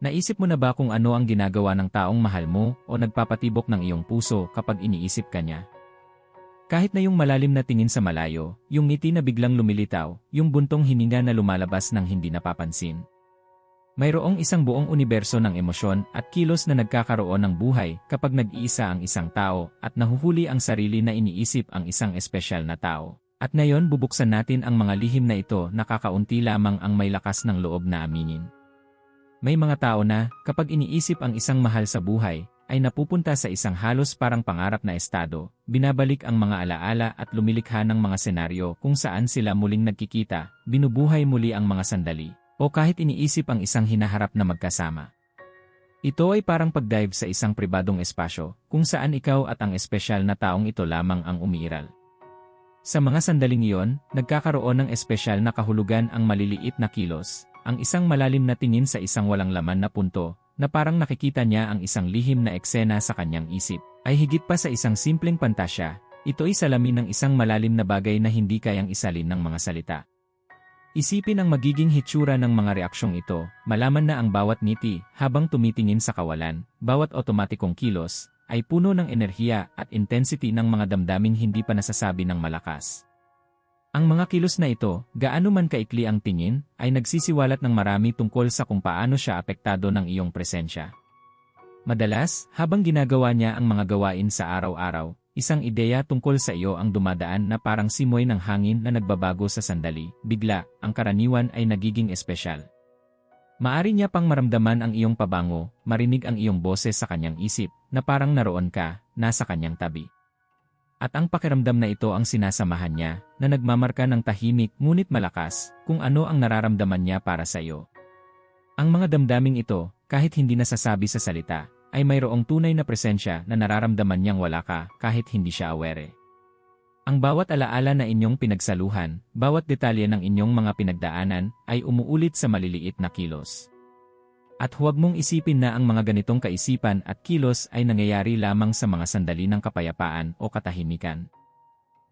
Naisip mo na ba kung ano ang ginagawa ng taong mahal mo o nagpapatibok ng iyong puso kapag iniisip ka niya? Kahit na yung malalim na tingin sa malayo, yung ngiti na biglang lumilitaw, yung buntong hininga na lumalabas ng hindi napapansin. Mayroong isang buong universo ng emosyon at kilos na nagkakaroon ng buhay kapag nag-iisa ang isang tao at nahuhuli ang sarili na iniisip ang isang espesyal na tao. At ngayon bubuksan natin ang mga lihim na ito na kakaunti lamang ang may lakas ng loob na aminin. May mga tao na, kapag iniisip ang isang mahal sa buhay, ay napupunta sa isang halos parang pangarap na estado, binabalik ang mga alaala at lumilikha ng mga senaryo kung saan sila muling nagkikita, binubuhay muli ang mga sandali, o kahit iniisip ang isang hinaharap na magkasama. Ito ay parang pagdive sa isang pribadong espasyo, kung saan ikaw at ang espesyal na taong ito lamang ang umiiral. Sa mga sandaling iyon, nagkakaroon ng espesyal na kahulugan ang maliliit na kilos, ang isang malalim na tingin sa isang walang laman na punto, na parang nakikita niya ang isang lihim na eksena sa kanyang isip, ay higit pa sa isang simpleng pantasya, ito ay salamin ng isang malalim na bagay na hindi kayang isalin ng mga salita. Isipin ang magiging hitsura ng mga reaksyong ito, malaman na ang bawat ngiti, habang tumitingin sa kawalan, bawat otomatikong kilos, ay puno ng enerhiya at intensity ng mga damdaming hindi pa nasasabi ng malakas. Ang mga kilos na ito, gaano man kaikli ang tingin, ay nagsisiwalat ng marami tungkol sa kung paano siya apektado ng iyong presensya. Madalas, habang ginagawa niya ang mga gawain sa araw-araw, isang ideya tungkol sa iyo ang dumadaan na parang simoy ng hangin na nagbabago sa sandali, bigla, ang karaniwan ay nagiging espesyal. Maari niya pang maramdaman ang iyong pabango, marinig ang iyong boses sa kanyang isip, na parang naroon ka, nasa kanyang tabi. At ang pakiramdam na ito ang sinasamahan niya, na nagmamarka ng tahimik ngunit malakas, kung ano ang nararamdaman niya para sa iyo. Ang mga damdaming ito, kahit hindi nasasabi sa salita, ay mayroong tunay na presensya na nararamdaman niyang wala ka kahit hindi siya aware. Ang bawat alaala na inyong pinagsaluhan, bawat detalye ng inyong mga pinagdaanan, ay umuulit sa maliliit na kilos. At huwag mong isipin na ang mga ganitong kaisipan at kilos ay nangyayari lamang sa mga sandali ng kapayapaan o katahimikan.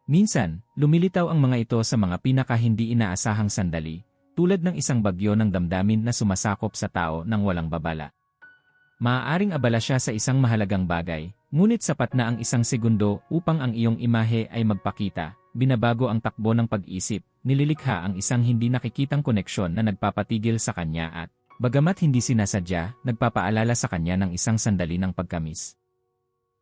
Minsan, lumilitaw ang mga ito sa mga pinaka hindi inaasahang sandali, tulad ng isang bagyo ng damdamin na sumasakop sa tao ng walang babala. Maaaring abala siya sa isang mahalagang bagay, ngunit sapat na ang isang segundo upang ang iyong imahe ay magpakita, binabago ang takbo ng pag-isip, nililikha ang isang hindi nakikitang koneksyon na nagpapatigil sa kanya at Bagamat hindi sinasadya, nagpapaalala sa kanya ng isang sandali ng pagkamis.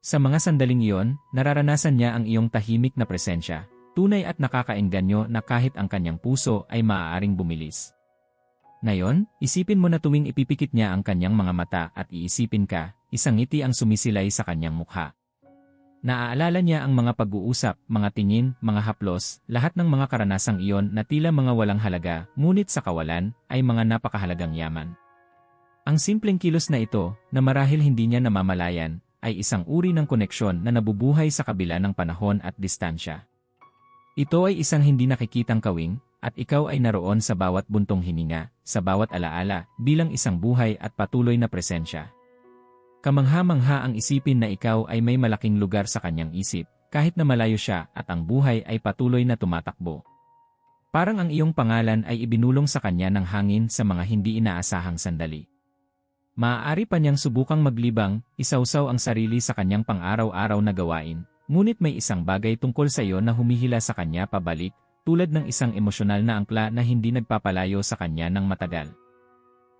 Sa mga sandaling iyon, nararanasan niya ang iyong tahimik na presensya, tunay at nakakaengganyo na kahit ang kanyang puso ay maaaring bumilis. Ngayon, isipin mo na tuwing ipipikit niya ang kanyang mga mata at iisipin ka, isang ngiti ang sumisilay sa kanyang mukha. Naaalala niya ang mga pag-uusap, mga tingin, mga haplos, lahat ng mga karanasang iyon na tila mga walang halaga, ngunit sa kawalan, ay mga napakahalagang yaman. Ang simpleng kilos na ito, na marahil hindi niya namamalayan, ay isang uri ng koneksyon na nabubuhay sa kabila ng panahon at distansya. Ito ay isang hindi nakikitang kawing, at ikaw ay naroon sa bawat buntong hininga, sa bawat alaala, bilang isang buhay at patuloy na presensya. Kamangha-mangha ang isipin na ikaw ay may malaking lugar sa kanyang isip, kahit na malayo siya at ang buhay ay patuloy na tumatakbo. Parang ang iyong pangalan ay ibinulong sa kanya ng hangin sa mga hindi inaasahang sandali. Maaari pa niyang subukang maglibang, isawsaw ang sarili sa kanyang pang-araw-araw na gawain, ngunit may isang bagay tungkol sa iyo na humihila sa kanya pabalik, tulad ng isang emosyonal na angkla na hindi nagpapalayo sa kanya ng matagal.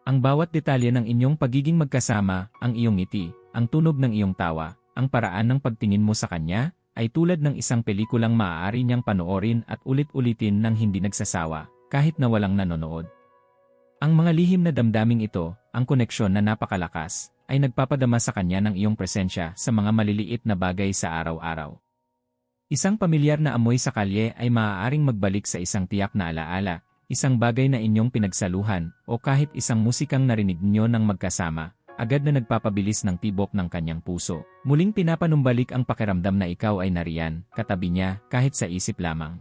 Ang bawat detalye ng inyong pagiging magkasama, ang iyong ngiti, ang tunog ng iyong tawa, ang paraan ng pagtingin mo sa kanya, ay tulad ng isang pelikulang maaari niyang panoorin at ulit-ulitin ng hindi nagsasawa, kahit na walang nanonood. Ang mga lihim na damdaming ito, ang koneksyon na napakalakas, ay nagpapadama sa kanya ng iyong presensya sa mga maliliit na bagay sa araw-araw. Isang pamilyar na amoy sa kalye ay maaaring magbalik sa isang tiyak na alaala, isang bagay na inyong pinagsaluhan, o kahit isang musikang narinig niyo ng magkasama, agad na nagpapabilis ng tibok ng kanyang puso. Muling pinapanumbalik ang pakiramdam na ikaw ay nariyan, katabi niya, kahit sa isip lamang.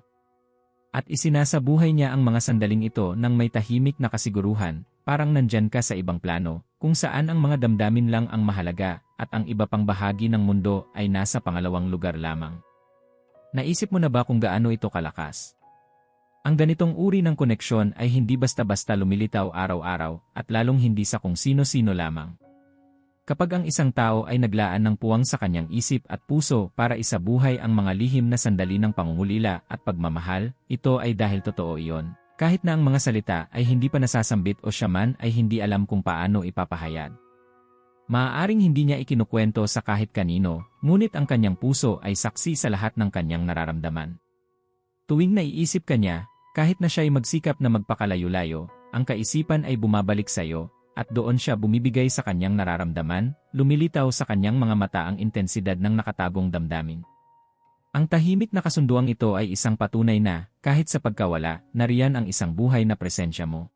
At isinasabuhay niya ang mga sandaling ito ng may tahimik na kasiguruhan, parang nandyan ka sa ibang plano, kung saan ang mga damdamin lang ang mahalaga, at ang iba pang bahagi ng mundo ay nasa pangalawang lugar lamang. Naisip mo na ba kung gaano ito kalakas? Ang ganitong uri ng koneksyon ay hindi basta-basta lumilitaw araw-araw at lalong hindi sa kung sino-sino lamang. Kapag ang isang tao ay naglaan ng puwang sa kanyang isip at puso para isabuhay ang mga lihim na sandali ng pangungulila at pagmamahal, ito ay dahil totoo iyon. Kahit na ang mga salita ay hindi pa nasasambit o siya man ay hindi alam kung paano ipapahayag. Maaaring hindi niya ikinukwento sa kahit kanino, ngunit ang kanyang puso ay saksi sa lahat ng kanyang nararamdaman. Tuwing naiisip ka niya, kahit na siya'y magsikap na magpakalayo-layo, ang kaisipan ay bumabalik sa iyo, at doon siya bumibigay sa kanyang nararamdaman, lumilitaw sa kanyang mga mata ang intensidad ng nakatagong damdamin. Ang tahimik na kasunduang ito ay isang patunay na, kahit sa pagkawala, nariyan ang isang buhay na presensya mo.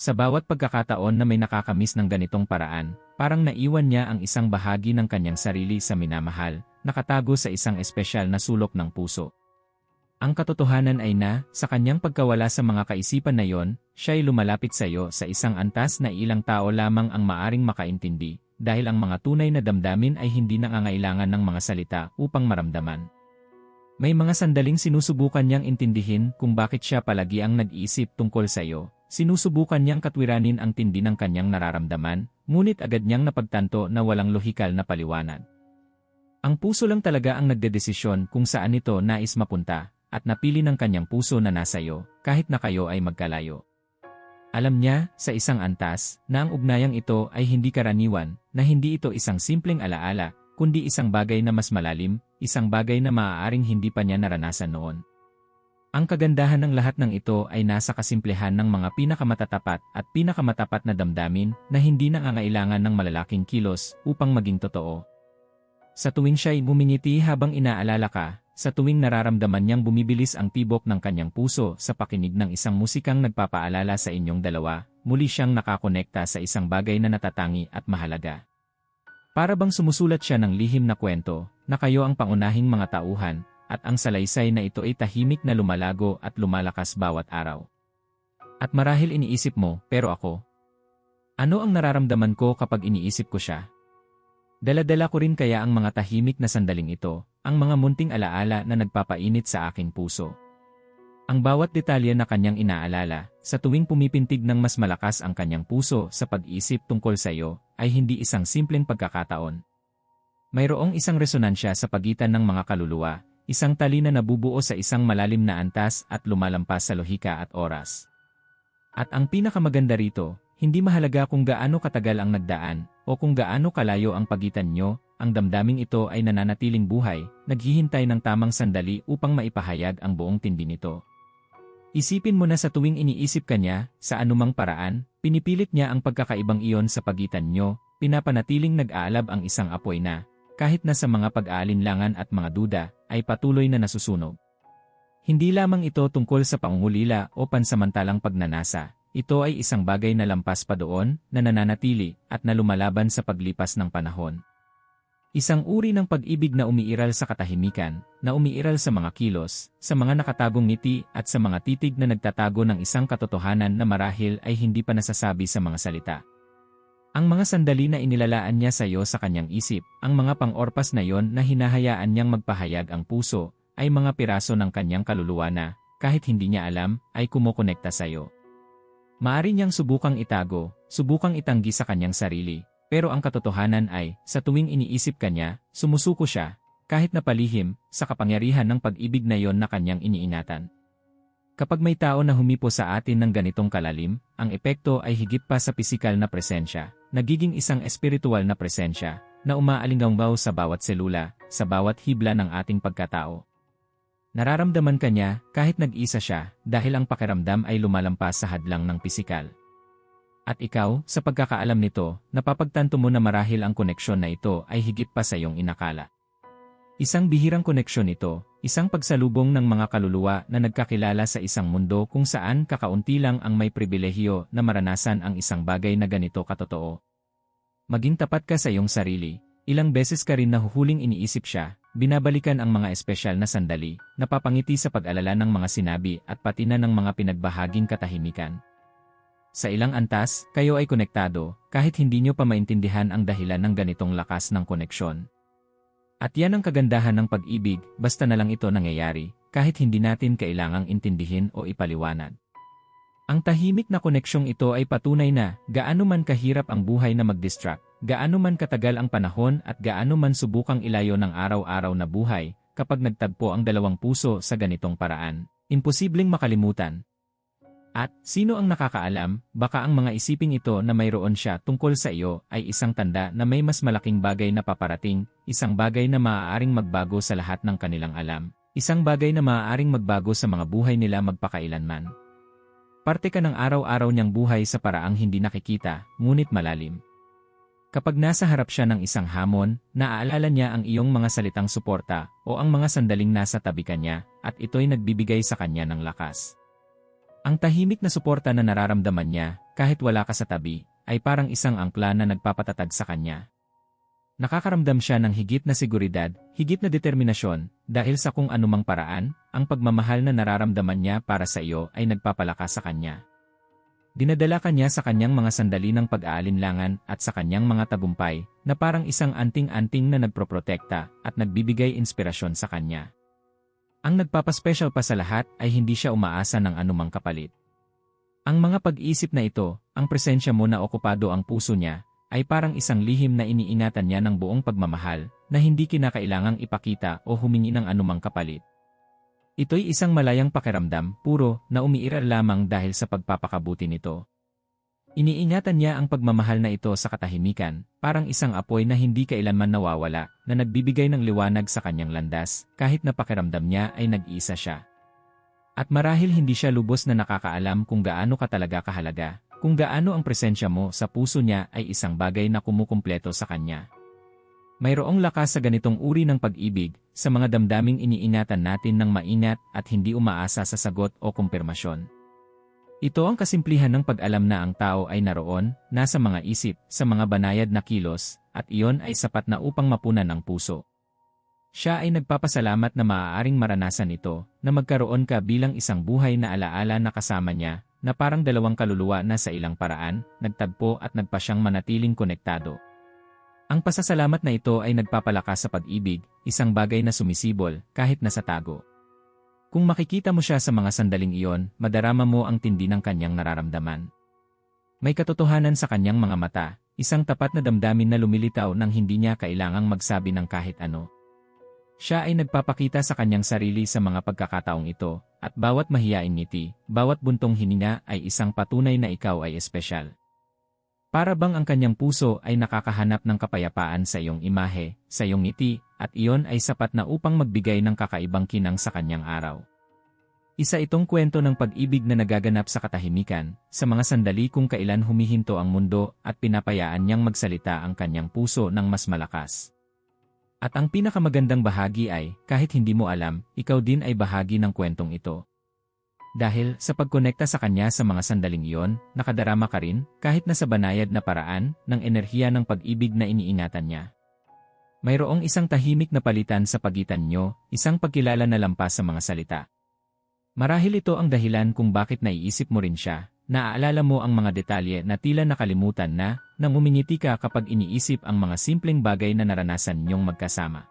Sa bawat pagkakataon na may nakakamiss ng ganitong paraan, parang naiwan niya ang isang bahagi ng kanyang sarili sa minamahal, nakatago sa isang espesyal na sulok ng puso. Ang katotohanan ay na, sa kanyang pagkawala sa mga kaisipan na yon, siya ay lumalapit sa iyo sa isang antas na ilang tao lamang ang maaring makaintindi, dahil ang mga tunay na damdamin ay hindi nangangailangan ng mga salita upang maramdaman. May mga sandaling sinusubukan niyang intindihin kung bakit siya palagi ang nag-iisip tungkol sa iyo, sinusubukan niyang katwiranin ang tindi ng kanyang nararamdaman, ngunit agad niyang napagtanto na walang lohikal na paliwanag. Ang puso lang talaga ang nagdedesisyon kung saan ito nais mapunta, at napili ng kanyang puso na nasa iyo, kahit na kayo ay magkalayo. Alam niya, sa isang antas, na ang ugnayang ito ay hindi karaniwan, na hindi ito isang simpleng alaala, kundi isang bagay na mas malalim, isang bagay na maaaring hindi pa niya naranasan noon. Ang kagandahan ng lahat ng ito ay nasa kasimplehan ng mga pinakamatatapat at pinakamatapat na damdamin na hindi nangangailangan ng malalaking kilos upang maging totoo. Sa tuwing siya'y bumingiti habang inaalala ka, sa tuwing nararamdaman niyang bumibilis ang tibok ng kanyang puso sa pakinig ng isang musikang nagpapaalala sa inyong dalawa, muli siyang nakakonekta sa isang bagay na natatangi at mahalaga. Para bang sumusulat siya ng lihim na kwento, na kayo ang pangunahing mga tauhan, at ang salaysay na ito ay tahimik na lumalago at lumalakas bawat araw. At marahil iniisip mo, pero ako? Ano ang nararamdaman ko kapag iniisip ko siya? Daladala ko rin kaya ang mga tahimik na sandaling ito, ang mga munting alaala na nagpapainit sa aking puso. Ang bawat detalye na kanyang inaalala, sa tuwing pumipintig ng mas malakas ang kanyang puso sa pag-isip tungkol sa iyo, ay hindi isang simpleng pagkakataon. Mayroong isang resonansya sa pagitan ng mga kaluluwa, isang tali na nabubuo sa isang malalim na antas at lumalampas sa lohika at oras. At ang pinakamaganda rito, hindi mahalaga kung gaano katagal ang nagdaan, o kung gaano kalayo ang pagitan nyo, ang damdaming ito ay nananatiling buhay, naghihintay ng tamang sandali upang maipahayag ang buong tindi nito. Isipin mo na sa tuwing iniisip ka niya, sa anumang paraan, pinipilit niya ang pagkakaibang iyon sa pagitan nyo, pinapanatiling nag-aalab ang isang apoy na, kahit na sa mga pag-aalinlangan at mga duda, ay patuloy na nasusunog. Hindi lamang ito tungkol sa pangungulila o pansamantalang pagnanasa, ito ay isang bagay na lampas pa doon, na nananatili, at na lumalaban sa paglipas ng panahon. Isang uri ng pag-ibig na umiiral sa katahimikan, na umiiral sa mga kilos, sa mga nakatagong ngiti at sa mga titig na nagtatago ng isang katotohanan na marahil ay hindi pa nasasabi sa mga salita. Ang mga sandali na inilalaan niya sa iyo sa kanyang isip, ang mga pang-orpas na yon na hinahayaan niyang magpahayag ang puso, ay mga piraso ng kanyang kaluluwa na, kahit hindi niya alam, ay kumukonekta sa iyo. Maari niyang subukang itago, subukang itanggi sa kanyang sarili, pero ang katotohanan ay, sa tuwing iniisip kanya, sumusuko siya, kahit na palihim, sa kapangyarihan ng pag-ibig na yon na kanyang iniinatan. Kapag may tao na humipo sa atin ng ganitong kalalim, ang epekto ay higit pa sa pisikal na presensya, nagiging isang espiritual na presensya, na umaalinggaw sa bawat selula, sa bawat hibla ng ating pagkatao. Nararamdaman kanya kahit nag-isa siya dahil ang pakiramdam ay lumalampas sa hadlang ng pisikal. At ikaw, sa pagkakaalam nito, napapagtanto mo na marahil ang koneksyon na ito ay higit pa sa iyong inakala. Isang bihirang koneksyon ito, isang pagsalubong ng mga kaluluwa na nagkakilala sa isang mundo kung saan kakaunti lang ang may pribilehiyo na maranasan ang isang bagay na ganito katotoo. Maging tapat ka sa iyong sarili, ilang beses ka rin nahuhuling iniisip siya, binabalikan ang mga espesyal na sandali, napapangiti sa pag-alala ng mga sinabi at pati na ng mga pinagbahaging katahimikan. Sa ilang antas, kayo ay konektado, kahit hindi nyo pa maintindihan ang dahilan ng ganitong lakas ng koneksyon. At yan ang kagandahan ng pag-ibig, basta na lang ito nangyayari, kahit hindi natin kailangang intindihin o ipaliwanag. Ang tahimik na koneksyong ito ay patunay na gaano man kahirap ang buhay na mag-distract, gaano man katagal ang panahon at gaano man subukang ilayo ng araw-araw na buhay, kapag nagtagpo ang dalawang puso sa ganitong paraan, imposibleng makalimutan. At, sino ang nakakaalam, baka ang mga isiping ito na mayroon siya tungkol sa iyo ay isang tanda na may mas malaking bagay na paparating, isang bagay na maaaring magbago sa lahat ng kanilang alam, isang bagay na maaaring magbago sa mga buhay nila magpakailanman. Parte ka ng araw-araw niyang buhay sa paraang hindi nakikita, ngunit malalim. Kapag nasa harap siya ng isang hamon, naaalala niya ang iyong mga salitang suporta o ang mga sandaling nasa tabi kanya at ito'y nagbibigay sa kanya ng lakas. Ang tahimik na suporta na nararamdaman niya, kahit wala ka sa tabi, ay parang isang angkla na nagpapatatag sa kanya. Nakakaramdam siya ng higit na seguridad, higit na determinasyon, dahil sa kung anumang paraan, ang pagmamahal na nararamdaman niya para sa iyo ay nagpapalakas sa kanya. Dinadala kanya sa kanyang mga sandali ng pag-aalinlangan at sa kanyang mga tagumpay, na parang isang anting-anting na nagproprotekta at nagbibigay inspirasyon sa kanya. Ang nagpapaspecial pa sa lahat ay hindi siya umaasa ng anumang kapalit. Ang mga pag-isip na ito, ang presensya mo na okupado ang puso niya, ay parang isang lihim na iniingatan niya ng buong pagmamahal na hindi kinakailangang ipakita o humingi ng anumang kapalit. Ito'y isang malayang pakiramdam, puro, na umiiral lamang dahil sa pagpapakabuti nito. Iniingatan niya ang pagmamahal na ito sa katahimikan, parang isang apoy na hindi kailanman nawawala, na nagbibigay ng liwanag sa kanyang landas, kahit na pakiramdam niya ay nag-iisa siya. At marahil hindi siya lubos na nakakaalam kung gaano ka talaga kahalaga, kung gaano ang presensya mo sa puso niya ay isang bagay na kumukumpleto sa kanya. Mayroong lakas sa ganitong uri ng pag-ibig, sa mga damdaming iniingatan natin ng maingat at hindi umaasa sa sagot o kumpirmasyon. Ito ang kasimplihan ng pag-alam na ang tao ay naroon, nasa mga isip, sa mga banayad na kilos, at iyon ay sapat na upang mapunan ang puso. Siya ay nagpapasalamat na maaaring maranasan ito, na magkaroon ka bilang isang buhay na alaala na kasama niya, na parang dalawang kaluluwa na sa ilang paraan, nagtagpo at nagpasyang manatiling konektado. Ang pasasalamat na ito ay nagpapalakas sa pag-ibig, isang bagay na sumisibol, kahit nasa tago. Kung makikita mo siya sa mga sandaling iyon, madarama mo ang tindi ng kanyang nararamdaman. May katotohanan sa kanyang mga mata, isang tapat na damdamin na lumilitaw nang hindi niya kailangang magsabi ng kahit ano. Siya ay nagpapakita sa kanyang sarili sa mga pagkakataong ito, at bawat mahiyain ngiti, bawat buntong hininga ay isang patunay na ikaw ay espesyal. Para bang ang kanyang puso ay nakakahanap ng kapayapaan sa iyong imahe, sa iyong ngiti, at iyon ay sapat na upang magbigay ng kakaibang kinang sa kanyang araw. Isa itong kwento ng pag-ibig na nagaganap sa katahimikan, sa mga sandali kung kailan humihinto ang mundo at pinapayaan niyang magsalita ang kanyang puso ng mas malakas. At ang pinakamagandang bahagi ay, kahit hindi mo alam, ikaw din ay bahagi ng kwentong ito. Dahil sa pagkonekta sa kanya sa mga sandaling iyon, nakadarama ka rin, kahit na sa banayad na paraan, ng enerhiya ng pag-ibig na iniingatan niya. Mayroong isang tahimik na palitan sa pagitan nyo, isang pagkilala na lampas sa mga salita. Marahil ito ang dahilan kung bakit naiisip mo rin siya, naaalala mo ang mga detalye na tila nakalimutan na, nang umingiti ka kapag iniisip ang mga simpleng bagay na naranasan nyong magkasama.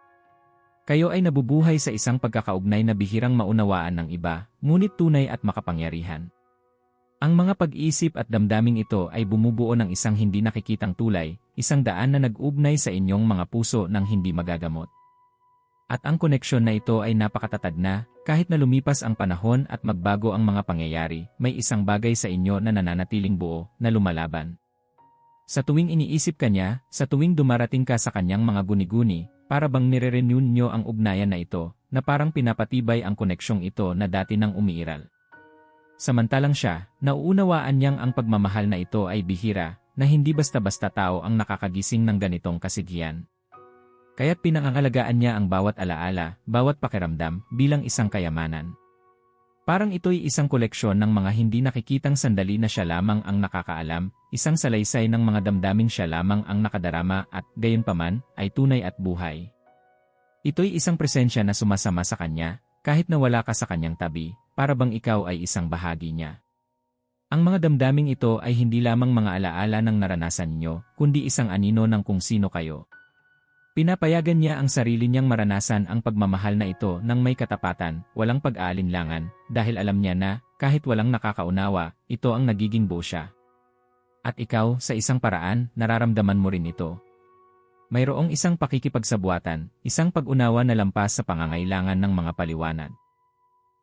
Kayo ay nabubuhay sa isang pagkakaugnay na bihirang maunawaan ng iba, ngunit tunay at makapangyarihan. Ang mga pag-isip at damdaming ito ay bumubuo ng isang hindi nakikitang tulay, isang daan na nag-ugnay sa inyong mga puso ng hindi magagamot. At ang koneksyon na ito ay napakatatag na, kahit na lumipas ang panahon at magbago ang mga pangyayari, may isang bagay sa inyo na nananatiling buo, na lumalaban. Sa tuwing iniisip ka niya, sa tuwing dumarating ka sa kanyang mga guni-guni, para bang nire-renew nyo ang ugnayan na ito, na parang pinapatibay ang koneksyong ito na dati nang umiiral. Samantalang siya, nauunawaan niyang ang pagmamahal na ito ay bihira, na hindi basta-basta tao ang nakakagising ng ganitong kasighian. Kaya't pinangangalagaan niya ang bawat alaala, bawat pakiramdam, bilang isang kayamanan. Parang ito'y isang koleksyon ng mga hindi nakikitang sandali na siya lamang ang nakakaalam, isang salaysay ng mga damdaming siya lamang ang nakadarama at, gayon paman, ay tunay at buhay. Ito'y isang presensya na sumasama sa kanya, kahit na wala ka sa kanyang tabi, para bang ikaw ay isang bahagi niya. Ang mga damdaming ito ay hindi lamang mga alaala ng naranasan nyo, kundi isang anino ng kung sino kayo. Pinapayagan niya ang sarili niyang maranasan ang pagmamahal na ito ng may katapatan, walang pag-aalinlangan, dahil alam niya na, kahit walang nakakaunawa, ito ang nagiging buo siya. At ikaw, sa isang paraan, nararamdaman mo rin ito. Mayroong isang pakikipagsabuatan, isang pag-unawa na lampas sa pangangailangan ng mga paliwanag.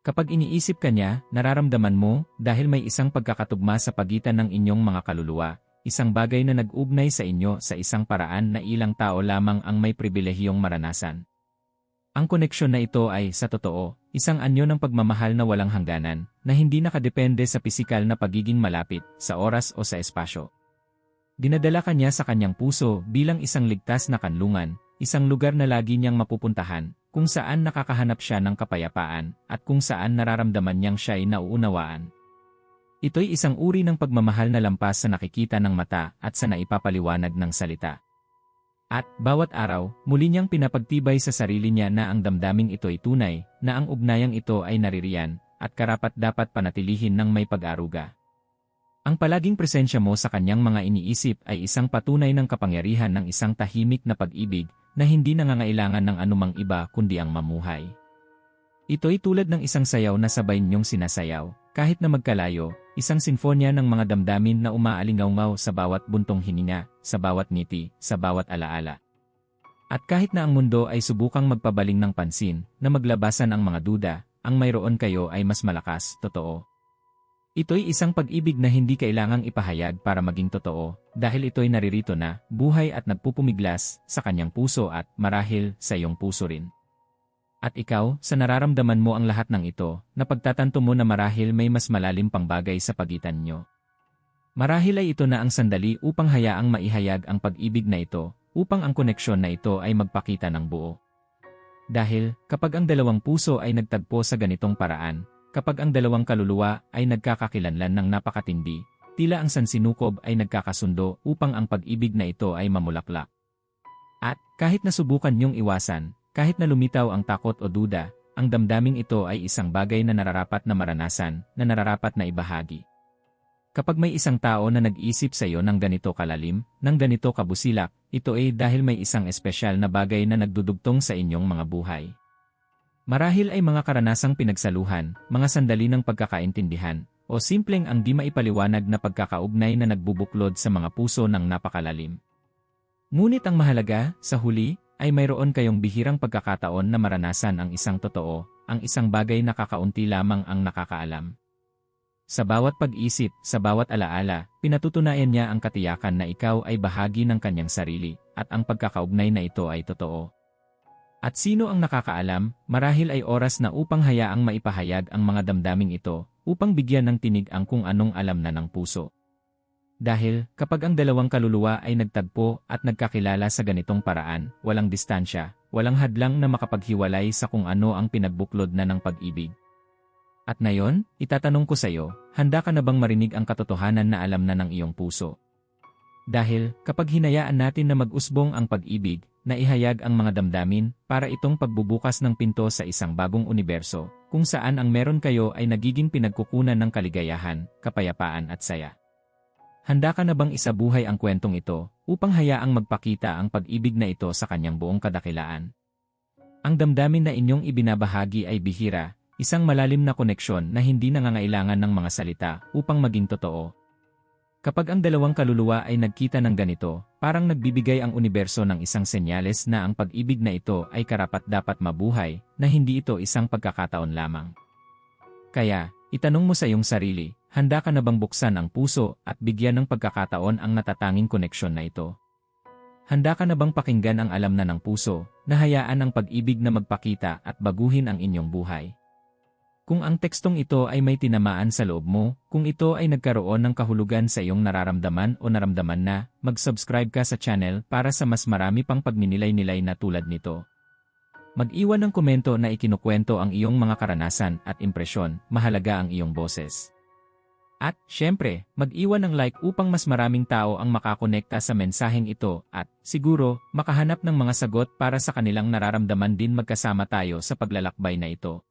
Kapag iniisip ka niya, nararamdaman mo, dahil may isang pagkakatugma sa pagitan ng inyong mga kaluluwa, isang bagay na nag-ugnay sa inyo sa isang paraan na ilang tao lamang ang may pribilehiyong maranasan. Ang koneksyon na ito ay, sa totoo, isang anyo ng pagmamahal na walang hangganan, na hindi nakadepende sa pisikal na pagiging malapit, sa oras o sa espasyo. Dinadala kanya sa kanyang puso bilang isang ligtas na kanlungan, isang lugar na lagi niyang mapupuntahan, kung saan nakakahanap siya ng kapayapaan, at kung saan nararamdaman niyang siya'y nauunawaan. Ito'y isang uri ng pagmamahal na lampas sa nakikita ng mata at sa naipapaliwanag ng salita. At, bawat araw, muli niyang pinapagtibay sa sarili niya na ang damdaming ito'y tunay, na ang ugnayang ito ay naririyan, at karapat dapat panatilihin ng may pag-aruga. Ang palaging presensya mo sa kanyang mga iniisip ay isang patunay ng kapangyarihan ng isang tahimik na pag-ibig na hindi nangangailangan ng anumang iba kundi ang mamuhay. Ito'y tulad ng isang sayaw na sabay niyong sinasayaw, kahit na magkalayo, isang sinfonya ng mga damdamin na umaalingaw sa bawat buntong hininga, sa bawat ngiti, sa bawat alaala. At kahit na ang mundo ay subukang magpabaling ng pansin, na maglabasan ang mga duda, ang mayroon kayo ay mas malakas, totoo. Ito'y isang pag-ibig na hindi kailangang ipahayag para maging totoo, dahil ito'y naririto na, buhay at nagpupumiglas, sa kanyang puso at, marahil, sa iyong puso rin. At ikaw, sa nararamdaman mo ang lahat ng ito, napagtatanto mo na marahil may mas malalim pang bagay sa pagitan nyo. Marahil ay ito na ang sandali upang hayaang maihayag ang pag-ibig na ito, upang ang koneksyon na ito ay magpakita ng buo. Dahil, kapag ang dalawang puso ay nagtagpo sa ganitong paraan, kapag ang dalawang kaluluwa ay nagkakakilanlan ng napakatindi, tila ang sansinukob ay nagkakasundo upang ang pag-ibig na ito ay mamulaklak. At, kahit nasubukan niyong iwasan, kahit na lumitaw ang takot o duda, ang damdaming ito ay isang bagay na nararapat na maranasan, na nararapat na ibahagi. Kapag may isang tao na nag-isip sa iyo ng ganito kalalim, ng ganito kabusilak, ito ay dahil may isang espesyal na bagay na nagdudugtong sa inyong mga buhay. Marahil ay mga karanasang pinagsaluhan, mga sandali ng pagkakaintindihan, o simpleng ang di maipaliwanag na pagkakaugnay na nagbubuklod sa mga puso ng napakalalim. Ngunit ang mahalaga, sa huli, ay mayroon kayong bihirang pagkakataon na maranasan ang isang totoo, ang isang bagay na kakaunti lamang ang nakakaalam. Sa bawat pag-isip, sa bawat alaala, pinatutunayan niya ang katiyakan na ikaw ay bahagi ng kanyang sarili, at ang pagkakaugnay na ito ay totoo. At sino ang nakakaalam, marahil ay oras na upang hayaang maipahayag ang mga damdaming ito, upang bigyan ng tinig ang kung anong alam na ng puso. Dahil, kapag ang dalawang kaluluwa ay nagtagpo at nagkakilala sa ganitong paraan, walang distansya, walang hadlang na makapaghiwalay sa kung ano ang pinagbuklod na ng pag-ibig. At ngayon, itatanong ko sa iyo, handa ka na bang marinig ang katotohanan na alam na ng iyong puso? Dahil, kapag hinayaan natin na mag-usbong ang pag-ibig, na ihayag ang mga damdamin, para itong pagbubukas ng pinto sa isang bagong universo, kung saan ang meron kayo ay nagiging pinagkukunan ng kaligayahan, kapayapaan at saya. Handa ka na bang isabuhay ang kwentong ito upang hayaang magpakita ang pag-ibig na ito sa kanyang buong kadakilaan? Ang damdamin na inyong ibinabahagi ay bihira, isang malalim na koneksyon na hindi nangangailangan ng mga salita upang maging totoo. Kapag ang dalawang kaluluwa ay nagkita ng ganito, parang nagbibigay ang universo ng isang senyales na ang pag-ibig na ito ay karapat-dapat mabuhay, na hindi ito isang pagkakataon lamang. Kaya, itanong mo sa iyong sarili, Handa ka na bang buksan ang puso at bigyan ng pagkakataon ang natatanging koneksyon na ito? Handa ka na bang pakinggan ang alam na ng puso, na hayaan ang pag-ibig na magpakita at baguhin ang inyong buhay? Kung ang tekstong ito ay may tinamaan sa loob mo, kung ito ay nagkaroon ng kahulugan sa iyong nararamdaman o naramdaman na, mag-subscribe ka sa channel para sa mas marami pang pagninilay-nilay na tulad nito. Mag-iwan ng komento na ikinukwento ang iyong mga karanasan at impresyon, mahalaga ang iyong boses. At, syempre, mag-iwan ng like upang mas maraming tao ang makakonekta sa mensaheng ito at, siguro, makahanap ng mga sagot para sa kanilang nararamdaman din magkasama tayo sa paglalakbay na ito.